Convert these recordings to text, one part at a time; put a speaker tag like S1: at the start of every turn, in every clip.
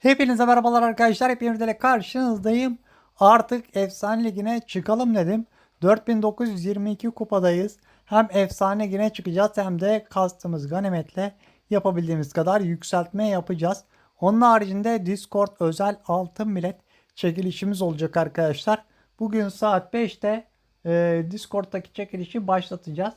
S1: Hepinize merhabalar arkadaşlar. Hepiniz ile karşınızdayım. Artık efsane ligine çıkalım dedim. 4922 kupadayız. Hem efsane ligine çıkacağız hem de kastımız ganimetle yapabildiğimiz kadar yükseltme yapacağız. Onun haricinde Discord özel altın bilet çekilişimiz olacak arkadaşlar. Bugün saat 5'te e, Discord'daki çekilişi başlatacağız.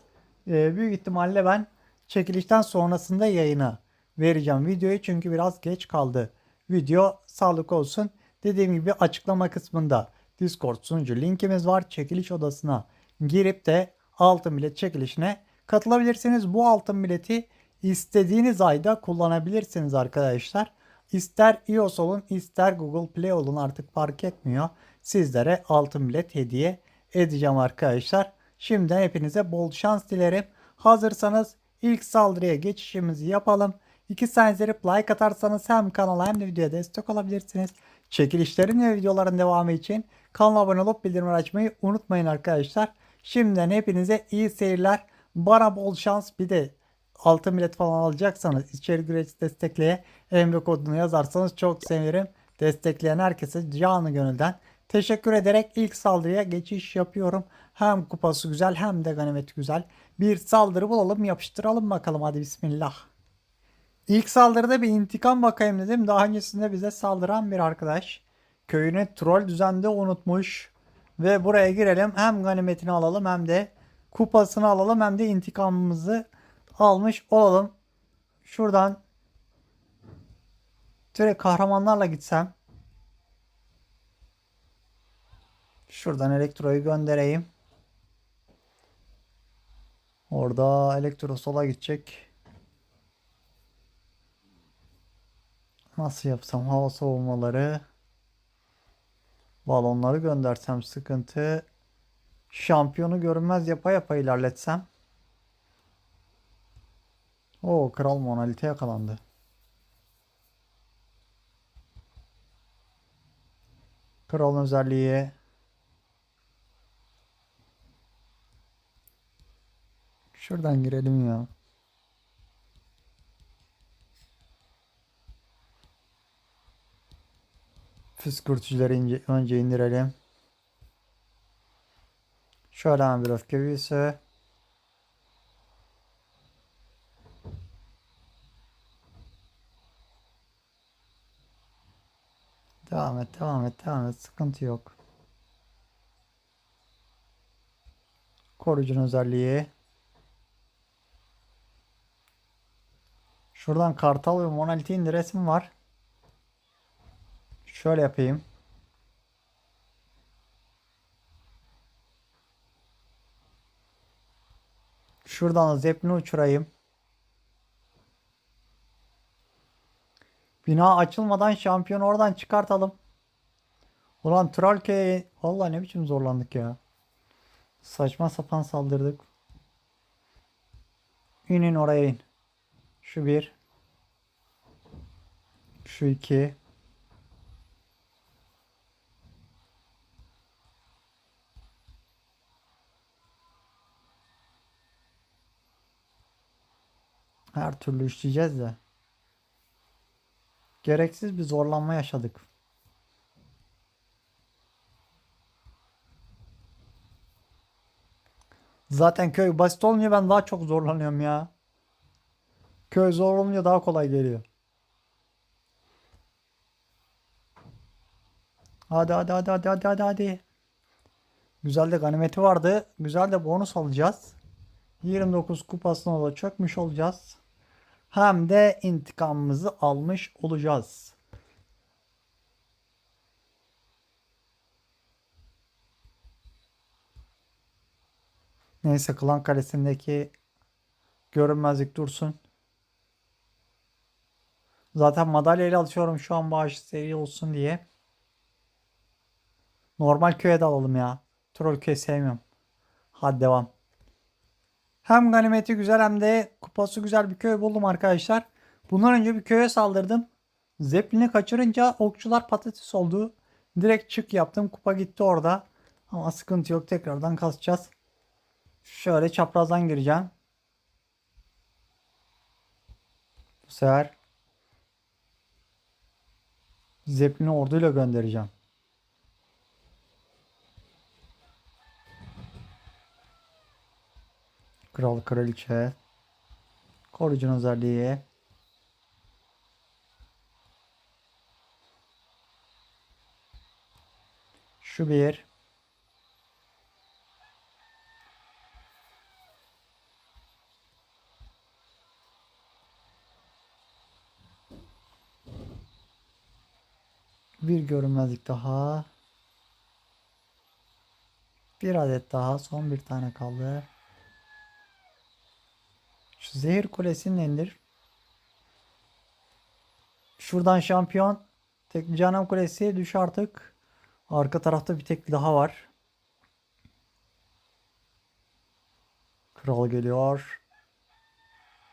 S1: E, büyük ihtimalle ben çekilişten sonrasında yayına vereceğim videoyu çünkü biraz geç kaldı. Video sağlık olsun. Dediğim gibi açıklama kısmında Discord sunucu linkimiz var. Çekiliş odasına girip de altın bilet çekilişine katılabilirsiniz. Bu altın bileti istediğiniz ayda kullanabilirsiniz arkadaşlar. İster iOS olun ister Google Play olun artık fark etmiyor. Sizlere altın bilet hediye edeceğim arkadaşlar. Şimdiden hepinize bol şans dilerim. Hazırsanız ilk saldırıya geçişimizi yapalım. İki saniyede like atarsanız hem kanala hem de videoya destek olabilirsiniz. Çekilişlerin ve videoların devamı için kanala abone olup bildirimleri açmayı unutmayın arkadaşlar. Şimdiden hepinize iyi seyirler. Bana bol şans bir de altın bilet falan alacaksanız içerik üreticisi destekleye emre kodunu yazarsanız çok sevinirim. Destekleyen herkese canı gönülden teşekkür ederek ilk saldırıya geçiş yapıyorum. Hem kupası güzel hem de ganimeti güzel. Bir saldırı bulalım yapıştıralım bakalım hadi bismillah. İlk saldırıda bir intikam bakayım dedim. Daha öncesinde bize saldıran bir arkadaş köyünü troll düzende unutmuş. Ve buraya girelim. Hem ganimetini alalım hem de kupasını alalım hem de intikamımızı almış olalım. Şuradan direkt kahramanlarla gitsem. Şuradan elektroyu göndereyim. Orada elektro sola gidecek. Nasıl yapsam hava savunmaları balonları göndersem sıkıntı şampiyonu görünmez yapa yapa ilerletsem o kral monalite yakalandı. Kralın özelliği Şuradan girelim ya. Püskürtücüleri ince, önce indirelim. Şöyle hemen bir öfke büyüsü. Devam et, devam et, devam et. Sıkıntı yok. Koruyucunun özelliği. Şuradan kartal ve monalite indiresim var. Şöyle yapayım. Şuradan zeplini uçurayım. Bina açılmadan şampiyon oradan çıkartalım. Ulan Tralke'ye vallahi ne biçim zorlandık ya. Saçma sapan saldırdık. İnin oraya in. Şu bir. Şu iki. Her türlü işleyeceğiz de. Gereksiz bir zorlanma yaşadık. Zaten köy basit olmuyor ben daha çok zorlanıyorum ya. Köy zor olunca daha kolay geliyor. Hadi hadi hadi hadi hadi hadi hadi. Güzel de ganimeti vardı. Güzel de bonus alacağız. 29 kupasına da çökmüş olacağız. Hem de intikamımızı almış olacağız. Neyse klan kalesindeki görünmezlik dursun. Zaten madalya ile alıyorum şu an bağış seri olsun diye. Normal köye de alalım ya. Troll köy sevmiyorum. Hadi devam. Hem ganimeti güzel hem de kupası güzel bir köy buldum arkadaşlar. Bundan önce bir köye saldırdım. Zeppelin'i kaçırınca okçular patates oldu. Direkt çık yaptım. Kupa gitti orada. Ama sıkıntı yok. Tekrardan kasacağız. Şöyle çaprazdan gireceğim. Bu sefer Zeppelin'i orduyla göndereceğim. Kral kraliçe. Koruyucunun özelliği. Şu bir. Bir görünmezlik daha. Bir adet daha. Son bir tane kaldı. Zehir kulesini indir. Şuradan şampiyon. Tekli canım kulesi düş artık. Arka tarafta bir tekli daha var. Kral geliyor.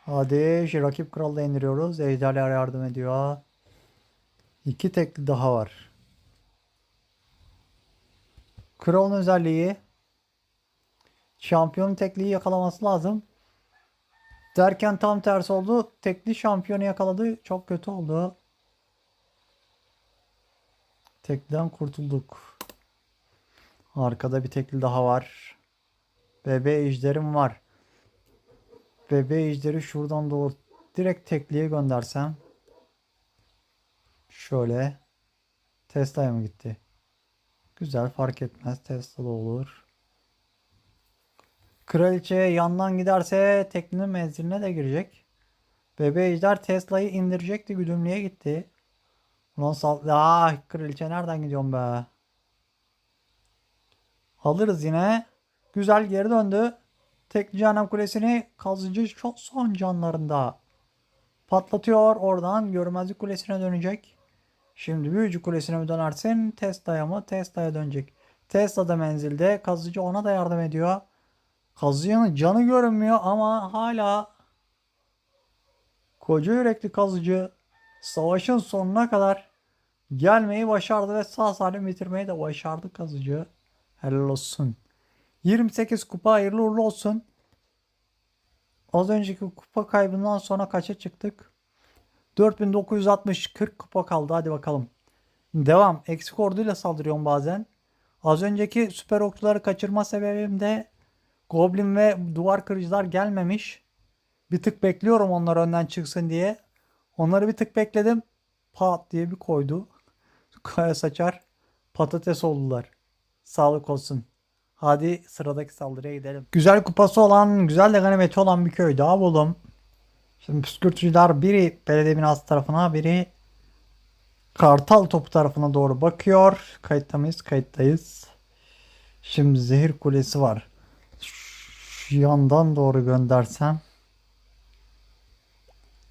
S1: Hadi rakip kralı da indiriyoruz. Ejderha yardım ediyor. İki tekli daha var. Kralın özelliği şampiyonun tekliği yakalaması lazım. Derken tam tersi oldu. Tekli şampiyonu yakaladı. Çok kötü oldu. Tekliden kurtulduk. Arkada bir tekli daha var. Bebe ejderim var. Bebe ejderi şuradan doğru direkt tekliye göndersem. Şöyle. Tesla'ya mı gitti? Güzel fark etmez. Tesla'da olur. Kraliçe yandan giderse teknenin menziline de girecek. Bebe ejder Tesla'yı indirecekti. Güdümlüğe gitti. Ulan sal... Ah kraliçe nereden gidiyorsun be? Alırız yine. Güzel geri döndü. Tekli Cehennem Kulesi'ni kazıcı çok son canlarında patlatıyor. Oradan görmezlik kulesine dönecek. Şimdi büyücü kulesine mi dönersin? Tesla'ya mı? Tesla'ya dönecek. Tesla da menzilde. Kazıcı ona da yardım ediyor. Kazıyanın canı görünmüyor ama hala koca yürekli kazıcı savaşın sonuna kadar gelmeyi başardı ve sağ salim bitirmeyi de başardı kazıcı. Helal olsun. 28 kupa hayırlı uğurlu olsun. Az önceki kupa kaybından sonra kaça çıktık? 4960 40 kupa kaldı. Hadi bakalım. Devam. Eksik orduyla saldırıyorum bazen. Az önceki süper okçuları kaçırma sebebim de Goblin ve duvar kırıcılar gelmemiş. Bir tık bekliyorum onlar önden çıksın diye. Onları bir tık bekledim. Pat diye bir koydu. Kaya saçar. Patates oldular. Sağlık olsun. Hadi sıradaki saldırıya gidelim. Güzel kupası olan, güzel de ganimeti olan bir köy daha buldum. Şimdi püskürtücüler biri belediye binası tarafına, biri Kartal topu tarafına doğru bakıyor. Kayıtta mıyız? Kayıttayız. Şimdi zehir kulesi var. Şu yandan doğru göndersem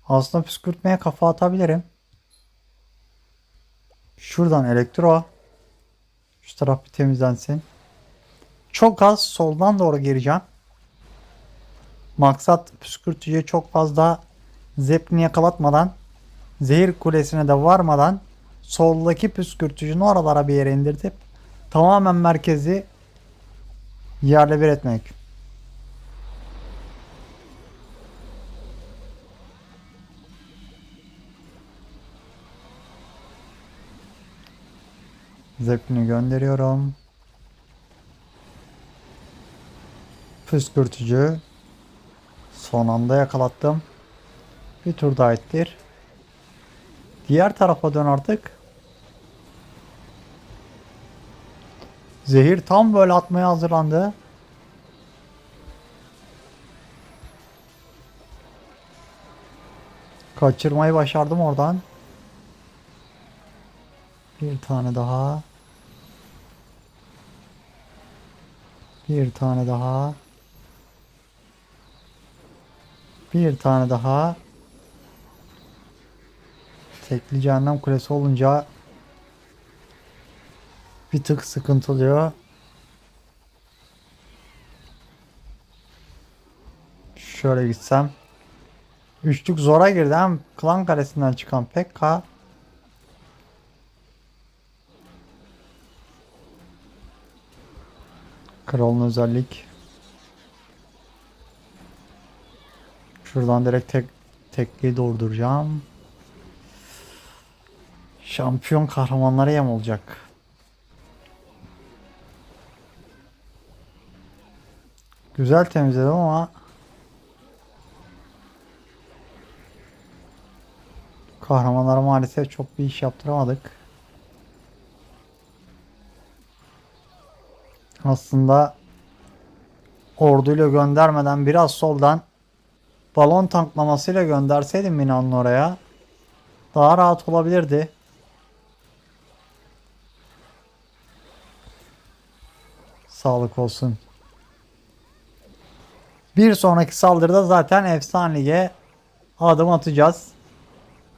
S1: aslında püskürtmeye kafa atabilirim. Şuradan elektro. Şu taraf bir temizlensin. Çok az soldan doğru gireceğim. Maksat püskürtücüye çok fazla zeplini yakalatmadan zehir kulesine de varmadan soldaki püskürtücünü oralara bir yere indirtip tamamen merkezi yerle bir etmek. Zeplini gönderiyorum. Püskürtücü. Son anda yakalattım. Bir tur daha ettir. Diğer tarafa dön artık. Zehir tam böyle atmaya hazırlandı. Kaçırmayı başardım oradan. Bir tane daha. Bir tane daha. Bir tane daha. Tekli cehennem kulesi olunca bir tık sıkıntı oluyor. Şöyle gitsem. Üçlük zora girdi hem klan kalesinden çıkan Pekka. Kralın özellik. Şuradan direkt tek tekliği dolduracağım. Şampiyon kahramanlara yem olacak. Güzel temizledim ama kahramanlara maalesef çok bir iş yaptıramadık. Aslında orduyla göndermeden biraz soldan balon tanklamasıyla gönderseydim Mina'nın oraya daha rahat olabilirdi. Sağlık olsun. Bir sonraki saldırıda zaten Efsane Lig'e adım atacağız.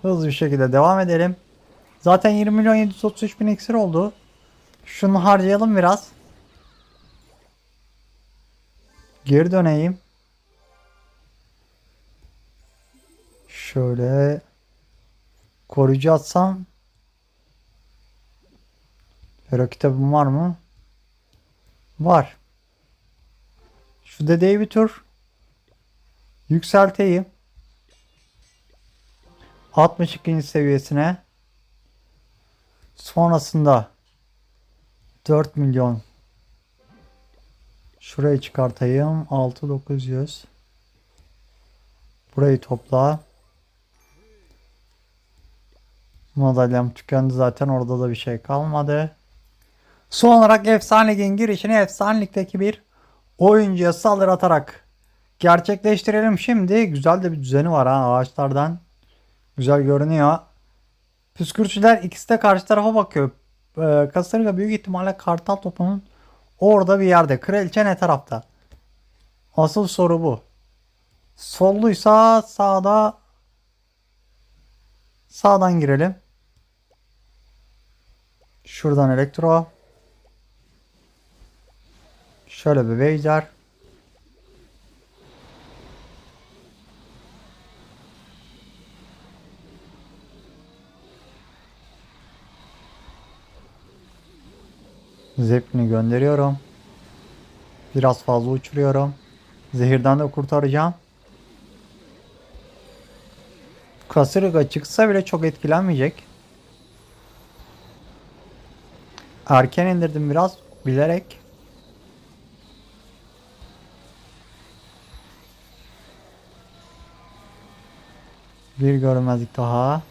S1: Hızlı bir şekilde devam edelim. Zaten 20 milyon 733 bin iksir oldu. Şunu harcayalım biraz. Geri döneyim. Şöyle koruyucu atsam Hero kitabım var mı? Var. Şu dedeyi bir tur yükselteyim. 62. seviyesine. Sonrasında 4 milyon Şurayı çıkartayım. 6900 Burayı topla. Madalyam tükendi zaten orada da bir şey kalmadı. Son olarak Efsane Lig'in girişini Efsane bir oyuncuya saldırı atarak gerçekleştirelim. Şimdi güzel de bir düzeni var ha ağaçlardan. Güzel görünüyor. Püskürtüler ikisi de karşı tarafa bakıyor. Ee, Kasırga büyük ihtimalle kartal topunun orada bir yerde. Kraliçe ne tarafta? Asıl soru bu. Solluysa sağda sağdan girelim. Şuradan elektro. Şöyle bir Veigar. Zeplin'i gönderiyorum. Biraz fazla uçuruyorum. Zehirden de kurtaracağım. Kasırga çıksa bile çok etkilenmeyecek. Erken indirdim biraz bilerek. Bir görmezlik daha.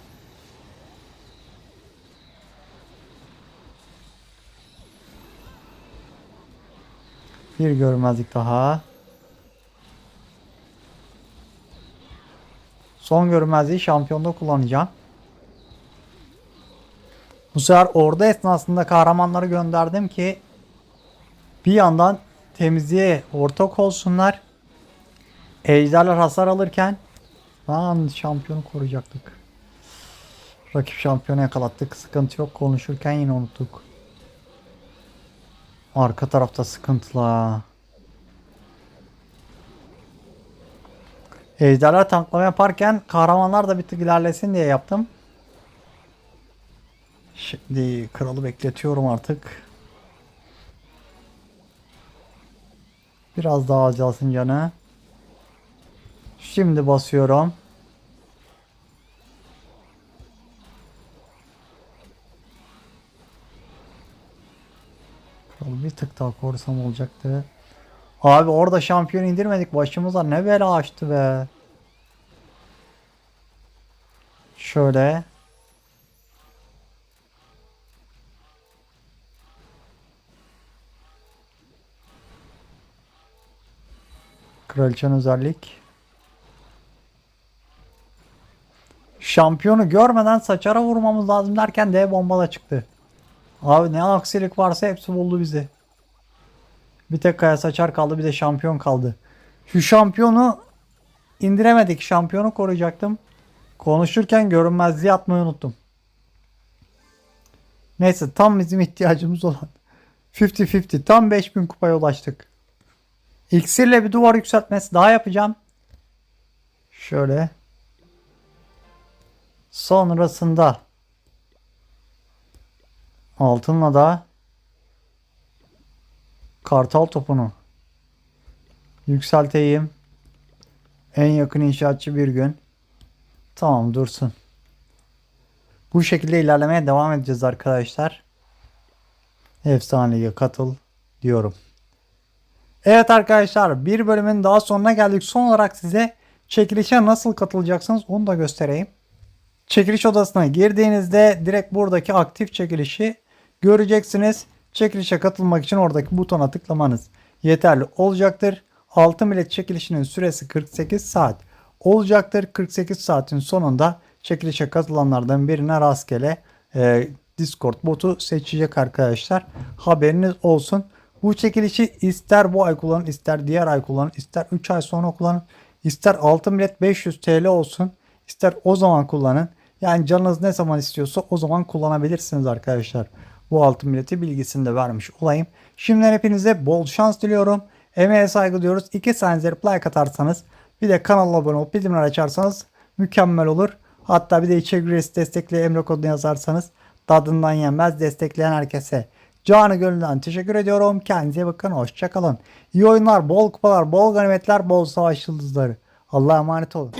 S1: Bir görmezlik daha. Son görmezliği şampiyonda kullanacağım. Bu sefer orada esnasında kahramanları gönderdim ki bir yandan temizliğe ortak olsunlar. Ejderler hasar alırken lan şampiyonu koruyacaktık. Rakip şampiyonu yakalattık. Sıkıntı yok. Konuşurken yine unuttuk. Arka tarafta sıkıntılı. Ejderler tanklama yaparken kahramanlar da bir tık ilerlesin diye yaptım. Şimdi kralı bekletiyorum artık. Biraz daha azalsın canı. Şimdi basıyorum. Bir tık daha korusam olacaktı. Abi orada şampiyon indirmedik. Başımıza ne bela açtı be. Şöyle. Kraliçen özellik. Şampiyonu görmeden saçara vurmamız lazım derken dev bomba da çıktı. Abi ne aksilik varsa hepsi buldu bizi. Bir tek kaya saçar kaldı bir de şampiyon kaldı. Şu şampiyonu indiremedik. Şampiyonu koruyacaktım. Konuşurken görünmezliği atmayı unuttum. Neyse tam bizim ihtiyacımız olan 50-50 tam 5000 kupaya ulaştık. İksirle bir duvar yükseltmesi daha yapacağım. Şöyle. Sonrasında altınla da kartal topunu yükselteyim. En yakın inşaatçı bir gün. Tamam dursun. Bu şekilde ilerlemeye devam edeceğiz arkadaşlar. Efsane Lig'e katıl diyorum. Evet arkadaşlar bir bölümün daha sonuna geldik. Son olarak size çekilişe nasıl katılacaksınız onu da göstereyim. Çekiliş odasına girdiğinizde direkt buradaki aktif çekilişi göreceksiniz. Çekilişe katılmak için oradaki butona tıklamanız yeterli olacaktır. Altın bilet çekilişinin süresi 48 saat olacaktır. 48 saatin sonunda çekilişe katılanlardan birine rastgele e, Discord botu seçecek arkadaşlar. Haberiniz olsun. Bu çekilişi ister bu ay kullanın, ister diğer ay kullanın, ister 3 ay sonra kullanın, ister altın bilet 500 TL olsun, ister o zaman kullanın. Yani canınız ne zaman istiyorsa o zaman kullanabilirsiniz arkadaşlar. Bu altın bileti bilgisini de vermiş olayım. Şimdiden hepinize bol şans diliyorum. Emeğe saygı diyoruz. 2 saniyede like atarsanız bir de kanala abone olup bildirimleri açarsanız mükemmel olur. Hatta bir de içerik üyesi destekli emre kodunu yazarsanız tadından yenmez destekleyen herkese. Canı gönülden teşekkür ediyorum. Kendinize bakın. Hoşçakalın. İyi oyunlar, bol kupalar, bol ganimetler, bol savaş yıldızları. Allah'a emanet olun.